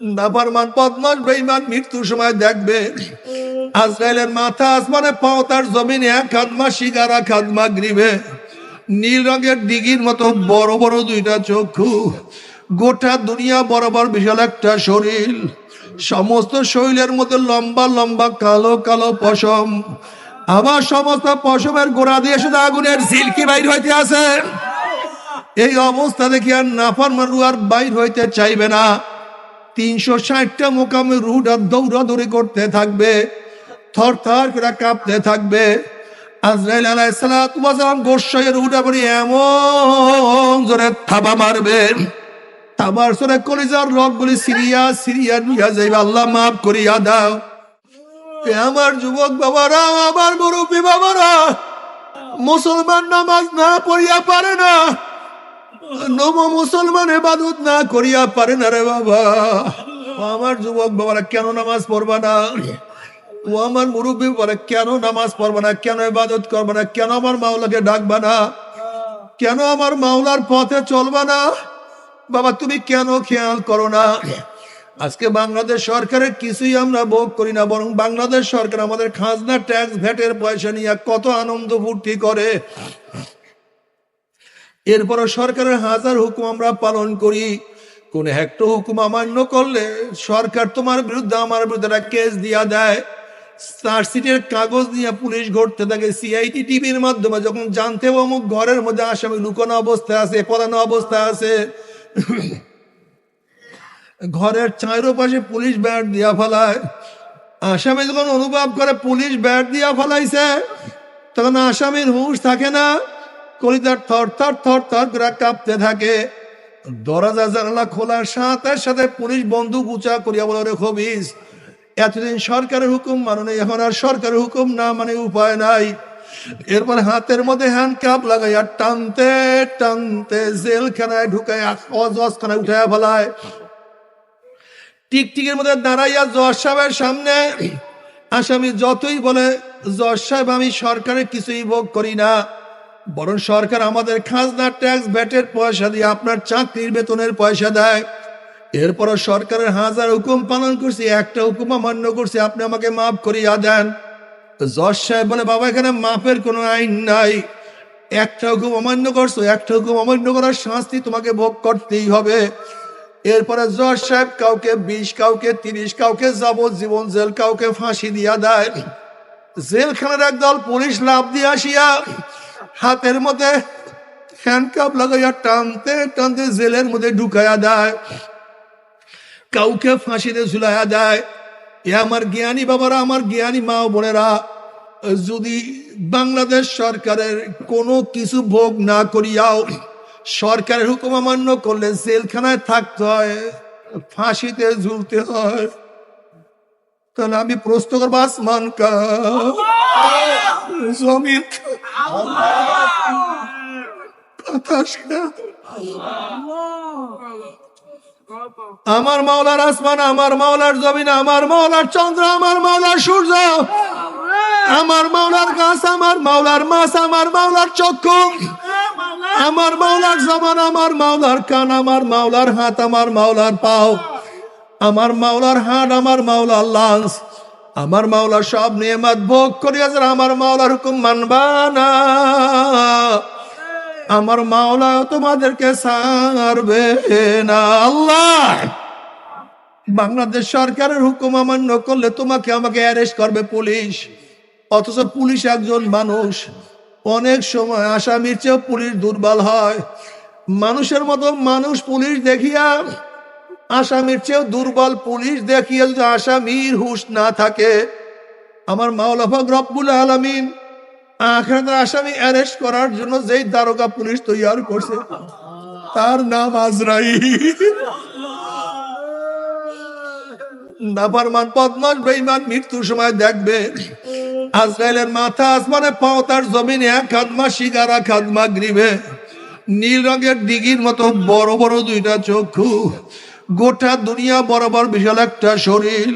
নাফারমান বদমাস বেঈমান মৃত্যুর সময় দেখবে। আজরাইলের মাথা আসমানে পাও, তার জমিনে এক খাদমা শিকার খাদমা গ্রীবে। নীল রঙের দিঘির মতো বড় বড় দুইটা চক্ষু। গোটা দুনিয়া বরাবর বিশাল একটা শরীর। সমস্ত শরীরের মধ্যে লম্বা লম্বা কালো কালো পশম। আবার সমস্ত পশমের গোড়া দিয়ে শুধু আগুনের সিল্কি বাইর হইতে আছে। এই অবস্থা দেখি আর নাফার রু আর বাইর হইতে চাইবে না। তিনশো ষাটটা মোকামে রুটা দৌড়াদৌড়ি করতে থাকবে, থর থর করে কাঁপতে থাকবে। আজরাইল আলাইসালাম গোসাইয়ের রুটা করে এমন জোরে থাবা মারবে। থাবার সরে কলিজার রকগুলি সিরিয়া সিরিয়া নিয়ে যাইবে, আল্লাহ মাফ করিয়া দাও। আমার যুবক বাবারা, আমার মুরব্বী বাবারা, মুসলমান নামাজ না পড়িয়া পারে না। নব মুসলমান এবাদত না করিয়া পারে না রে বাবা। আমার যুবক বাবারা, কেন নামাজ পড়বা না? ও আমার মুরব্বী বলে কেন নামাজ পড়বা না? কেন এবাদত করবা না? কেন আমার মাওলাকে ডাকবা না? কেন আমার মাওলার পথে চলবা না? বাবা, তুমি কেন খেয়াল করো না? আজকে বাংলাদেশ সরকারের কিছুই আমরা ভোগ করি না, বরং বাংলাদেশ সরকার আমাদের খাজনা ট্যাক্স, ভ্যাটের পয়সা নিয়ে কত আনন্দ ফুর্তি করে। এরপরও সরকারের হাজার হুকুম আমরা পালন করি। কোন একটা হুকুম অমান্য করলে সরকার তোমার বিরুদ্ধে, আমার বিরুদ্ধে একটা কেস দিয়া দেয়। চার্জশিটের কাগজ নিয়ে পুলিশ ঘটতে থাকে। সিআইটি টিভির মাধ্যমে যখন জানতে অমুক ঘরের মধ্যে আসামি লুকানো অবস্থায় আছে, পলানো অবস্থায় আছে। ঘরের চারো পাশে পুলিশ ব্যাট দিয়া ফেলায়। আসামি যখন অনুভব করে পুলিশ ব্যাট দিয়া ফেলাইছে, তখন আসামির হুঁশ থাকে না। কলিতার থর থর থর থর করে কাঁপতে থাকে। দরজা জানালা খোলার সাথে সাথে পুলিশ বন্দুক উঁচা করিয়া বলে রে খবিস এতদিন সরকারের হুকুম মানো এখন আর সরকারের হুকুম না মানে উপায় নাই। এরপর হাতের মধ্যে হ্যান্ড কাপ লাগাইয়া টানতে টানতে জেলখানায় ঢুকায় অজখানায় উঠাইয়া ফেলায়। টিকটিকের মধ্যে দাঁড়াইয়া জজ সাহেবের সামনে আসামি যতই বলে, জজ সাহেব, আমি সরকারের কিছুই ভোগ করি না। বরং সরকার আমাদের খাজনা ট্যাক্স ভ্যাটের পয়সা দিয়ে আপনার চাকরির বেতনের পয়সা দেয়। এরপরও সরকারের হাজার হুকুম পালন করছি, একটা হুকুম অমান্য করছি, আপনি আমাকে মাফ করিয়া দেন। জজ সাহেব বলে, বাবা, এখানে মাফের কোনো আইন নাই। একটা হুকুম অমান্য করছ, একটা হুকুম অমান্য করার শাস্তি তোমাকে ভোগ করতেই হবে। এরপরে জজ সাহেব কাউকে বিশ কাউকে তিরিশ, কাউকে যাবজ্জীবন জেল, কাউকে ফাঁসি দিয়া দেয়। জেলখানার একদল পুলিশ লাভ দিয়ে আসিয়া হাতের মধ্যে হ্যান্ডকাপ লাগাইয়া টানতে টানতে জেলের মধ্যে ঢুকাইয়া দেয়। কাউকে ফাঁসিতে ঝুলাইয়া দেয়। এ আমার জ্ঞানী বাবারা, আমার জ্ঞানী মা বোনেরা, যদি বাংলাদেশ সরকারের কোনো কিছু ভোগ না করিয়াও সরকারের হুকুম অমান্য করলে জেলখানায় থাকতে হয়, ফাঁসিতে ঝুলতে হয়। তাহলে আমি প্রশ্ন করব আসমান কা জমিন কা, বাতাস কা? আমার মাওলার আসমান আমার মাওলার জমিন আমার মাওলার চন্দ্র আমার মাওলার সূর্য আমার মাওলার গাছ আমার মাওলার মাছ আমার মাওলার চক্ষু আমার মাওলার জবান আমার মাওলার কান আমার মাওলার হাত আমার মাওলার পাও আমার মাওলার হাত আমার মাওলার লাঞ্চ, আমার মাওলার সব নিয়মাত ভোগ করিয়াছে আমার মাওলার হুকুম মানবা না, আমার মাওলা তোমাদেরকে সারবে না। আল্লাহ! বাংলাদেশ সরকারের হুকুম অমান্য করলে তোমাকে আমাকে অ্যারেস্ট করবে পুলিশ, অথচ পুলিশ একজন মানুষ। অনেক সময় আসামির চেয়েও পুলিশ দুর্বল হয়। মানুষের মতো মানুষ পুলিশ দেখিয়া আসামির চেয়েও দুর্বল পুলিশ দেখিয়ে যদি আসামির হুশ না থাকে। আমার মাওলাফাক রব্বুল আলমিন আখেরাতের আসামি অ্যারেস্ট করার জন্য যেই দারোগা পুলিশ তৈরি করছে, তার নাম আজরাই নাফারমান বদমাস বেঈমান মৃত্যুর সময় দেখবে, আজরাইলের মাথা আসমানে পাও, তার জমিনে এক খাদমা শিকার খাদমা গ্রীবে। নীল রঙের দিঘির মতো বড় বড় দুইটা চক্ষু। গোটা দুনিয়া বরাবর বিশাল একটা শরীর।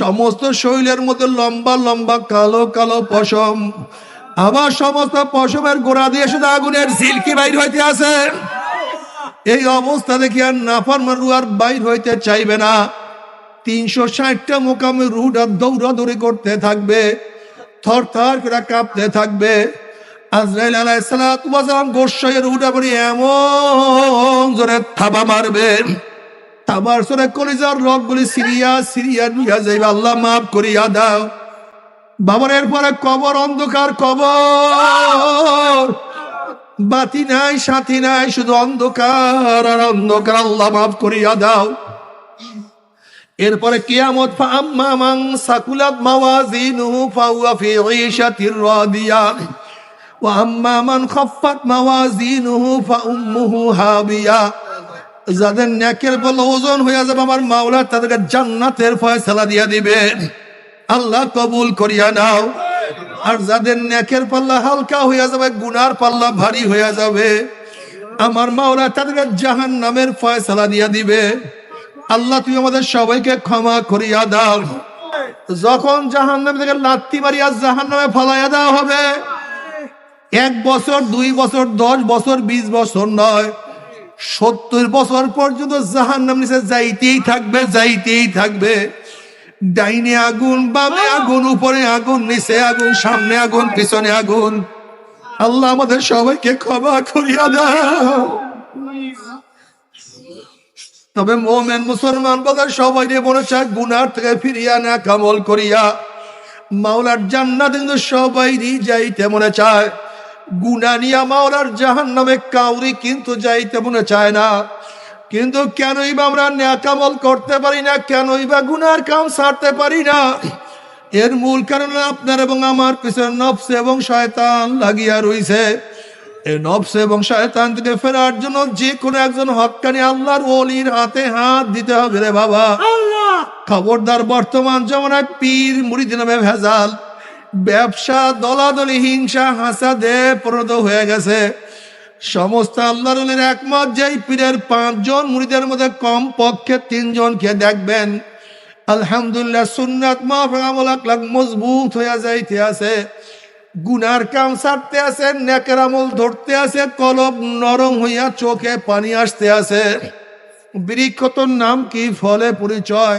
সমস্ত শরীরের মধ্যে লম্বা লম্বা, কালো কালো পশম। আবার সমস্ত পশমের গোড়া দিয়ে শুধু আগুনের সিল্কি বাইর হইতে আছে। এই অবস্থা দেখি আর নাফার মারু আর বাইর হইতে চাইবে না। তিনশো ষাটটা মোকামে রুটা দৌড়াদৌড়ি করতে থাকবে থর থর করে কাঁপতে থাকবে। আজরাইল আলাইসালাম গোসাইয়ের রুটা এমন জোরে থাবা মারবে। থাবার সরে কলিজার রগগুলি সিরিয়া সিরিয়া নিয়া যাইবে। আল্লাহ মাফ করিয়া দাও। বাবার এরপরে কবর, অন্ধকার কবর। বাতি নাই, সাথী নাই, শুধু অন্ধকার আর অন্ধকার। আল্লাহ মাফ করিয়া দাও। এরপরে কিয়ামত ফাম্মা মান সাকুলাত মাওয়াজিনুহু ফাহুয়া ফি ঈশাতির রাদিয়া। ওয়া আম্মা মান খাফফাত মাওয়াজিনুহু ফাউম্মুহু হাবিয়া। যাদের নেকের বল ওজন হয়ে যাবে, আমার মাওলা তাদেরকে জান্নাতের ফয়সালা দিয়া দিবে। আল্লাহ কবুল করিয়া নাও। আর যাদের নেকের পাল্লা হালকা হইয়া যাবে, গুনার পাল্লা ভারী হইয়া যাবে, আমার মাওলা তাদেরকে জাহান নামের ফয়সালা দিয়া দিবে। আল্লাহ তুই আমাদের সবাইকে ক্ষমা করিয়া দাও। যখন জাহান নামে থেকে লাত্তি মারিয়া জাহান নামে ফলাইয়া দেওয়া হবে, এক বছর, দুই বছর, দশ বছর, বিশ বছর নয় সত্তর বছর পর্যন্ত জাহান নাম নিচে যাইতেই থাকবে যাইতেই থাকবে। ডাইনে আগুন, বামে আগুন, উপরে আগুন, নিচে আগুন, সামনে আগুন, পিছনে আগুন। আল্লাহ আমাদের সবাইকে ক্ষমা করিয়া দাও। তবে মোমেন মুসলমান বাজার সবাই মনে চায় গুনার থেকে ফিরিয়া না কামল করিয়া। মাওলার জান্নাত কিন্তু সবাই যাইতে মনে চায়। গুনা নিয়া মাওলার জাহান নামে কাউরি কিন্তু যাইতে মনে চায় না। কিন্তু কেনই বা আমরা ন্যাকামল করতে পারি না কেনই বা গুনার কাম সারতে পারি না। এর মূল কারণ আপনার এবং আমার পিছনে নফস এবং শয়তান লাগিয়া রইছে। এই নফস এবং শয়তান থেকে ফেরার জন্য যে কোনো একজন হকানি আল্লাহর ওলির হাতে হাত দিতে হবে রে বাবা। খবরদার বর্তমান জমানায় পীর মুড়ি নামে ভেজাল। ব্যবসা দলাদলি, হিংসা, হাসাদে পরিণত হয়ে গেছে। সমস্ত আল্লাহর ওলির একমত, যেই পীরের পাঁচজন মুড়িদের মধ্যে কম পক্ষে তিনজনকে দেখবেন। আলহামদুলিল্লাহ সুন্নাত মাহফামল মজবুত হইয়া যাইতে আছে। গুনার কাম ছাড়তে আছে, নেকের আমল ধরতে আছে, কলব নরম হইয়া চোখে পানি আসতে আছে। বৃক্ষতর নাম কি? ফলে পরিচয়।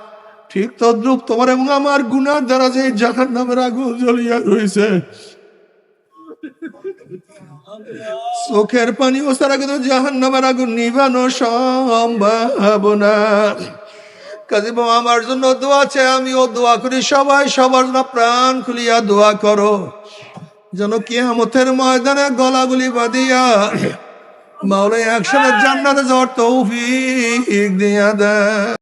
ঠিক তদ্রুপ তোমার এবং আমার গুনার দ্বারা যে জাহান নামের আগুন জ্বলিয়া রয়েছে চোখের পানি ও সারা কিন্তু জাহান নামের আগুন নিবানো সম্ভাবনা কাজী বাবা আমার জন্য দোয়া আছে আমিও দোয়া করি, সবাই সবার জন্য প্রাণ খুলিয়া দোয়া করো। যেন কিয়ামতের ময়দানে গলাগুলি বাঁধিয়া মাওলাই একসাথে জান্নাতে যাওয়ার তৌফিক দিয়া দেয়।